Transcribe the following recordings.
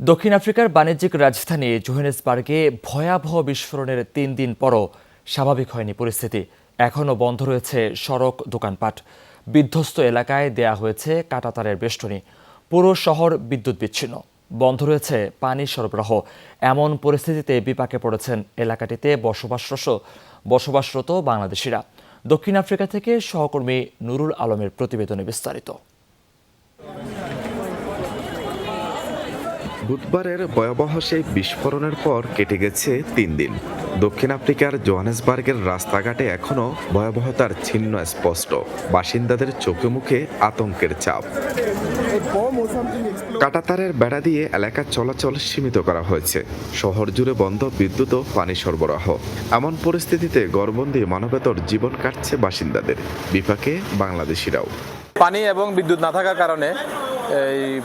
দক্ষিণ আফ্রিকার বাণিজ্যিক রাজধানী জোহেনেসবার্গে ভয়াবহ বিস্ফোরণের তিন দিন পরও স্বাভাবিক হয়নি পরিস্থিতি। এখনও বন্ধ রয়েছে সড়ক দোকানপাট। বিধ্বস্ত এলাকায় দেয়া হয়েছে কাটাতারের বেষ্টনী। পুরো শহর বিদ্যুৎ বিচ্ছিন্ন। বন্ধ রয়েছে পানি সরবরাহ। এমন পরিস্থিতিতে বিপাকে পড়েছেন এলাকাটিতে বসবাসরত বসবাসরত বাংলাদেশিরা। দক্ষিণ আফ্রিকা থেকে সহকর্মী নুরুল আলমের প্রতিবেদনে বিস্তারিত। বুধবারের ভয়াবহ সেই বিস্ফোরণের পর কেটে গেছে তিন দিন। দক্ষিণ আফ্রিকার জোহানেসবার্গের রাস্তাঘাটে এখনও ভয়াবহতার ছিন্ন স্পষ্ট। বাসিন্দাদের চোখে মুখে আতঙ্কের চাপ। কাটাতারের বেড়া দিয়ে এলাকার চলাচল সীমিত করা হয়েছে। শহর জুড়ে বন্ধ বিদ্যুৎ ও পানি সরবরাহ। এমন পরিস্থিতিতে গড়বন্দি মানবেতর জীবন কাটছে বাসিন্দাদের। বিপাকে বাংলাদেশিরাও। পানি এবং বিদ্যুৎ না থাকার কারণে এই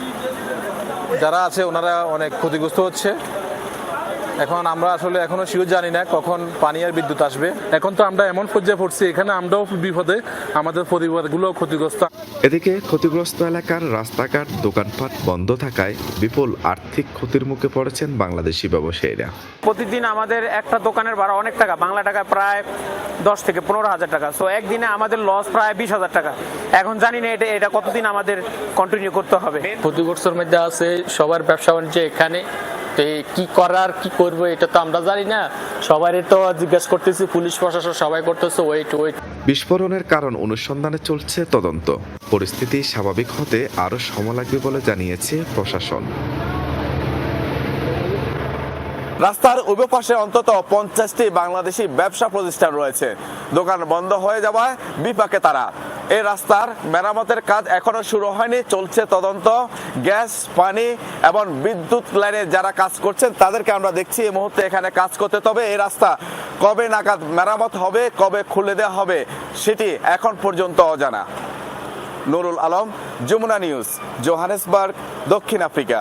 যারা আছে ওনারা অনেক ক্ষতিগ্রস্ত হচ্ছে। এখন আমরা আসলে এখনও শিওর জানি না কখন পানি আর বিদ্যুৎ আসবে। এখন তো আমরা এমন পর্যায়ে পড়ছি এখানে আমরাও বিপদে আমাদের পরিবারগুলো ক্ষতিগ্রস্ত। এদিকে ক্ষতিগ্রস্ত এলাকার রাস্তাঘাট দোকানপাট বন্ধ থাকায় বিপুল আর্থিক ক্ষতির মুখে পড়েছেন বাংলাদেশি ব্যবসায়ীরা। প্রতিদিন আমাদের একটা দোকানের ভাড়া অনেক টাকা বাংলা টাকা প্রায় দশ থেকে পনেরো হাজার টাকা। সো একদিনে আমাদের লস প্রায় বিশ হাজার টাকা। এখন জানি না এটা এটা কতদিন আমাদের কন্টিনিউ করতে হবে। ক্ষতিগ্রস্তর মধ্যে আছে সবার ব্যবসা বাণিজ্য এখানে। তো কি করার কি করব এটা তো আমরা জানি না। সবারই তো জিজ্ঞেস করতেছি পুলিশ প্রশাসন সবাই করতেছে ওয়েট ওয়েট বিস্ফোরণের কারণ অনুসন্ধানে চলছে তদন্ত। পরিস্থিতি স্বাভাবিক হতে আরও সময় লাগবে বলে জানিয়েছে প্রশাসন। রাস্তার উভয় পাশে অন্তত পঞ্চাশটি বাংলাদেশি ব্যবসা প্রতিষ্ঠান রয়েছে। দোকান বন্ধ হয়ে যাওয়ায় বিপাকে তারা। এই রাস্তার মেরামতের কাজ এখনও শুরু হয়নি, চলছে তদন্ত। গ্যাস, পানি এবং বিদ্যুৎ লাইনে যারা কাজ করছেন, তাদেরকে আমরা দেখছি এই মুহূর্তে এখানে কাজ করতে। তবে এই রাস্তা কবে নাগাদ মেরামত হবে, কবে খুলে দেওয়া হবে, সেটি এখন পর্যন্ত অজানা। নুরুল আলম, যমুনা নিউজ, জোহানেসবার্গ, দক্ষিণ আফ্রিকা।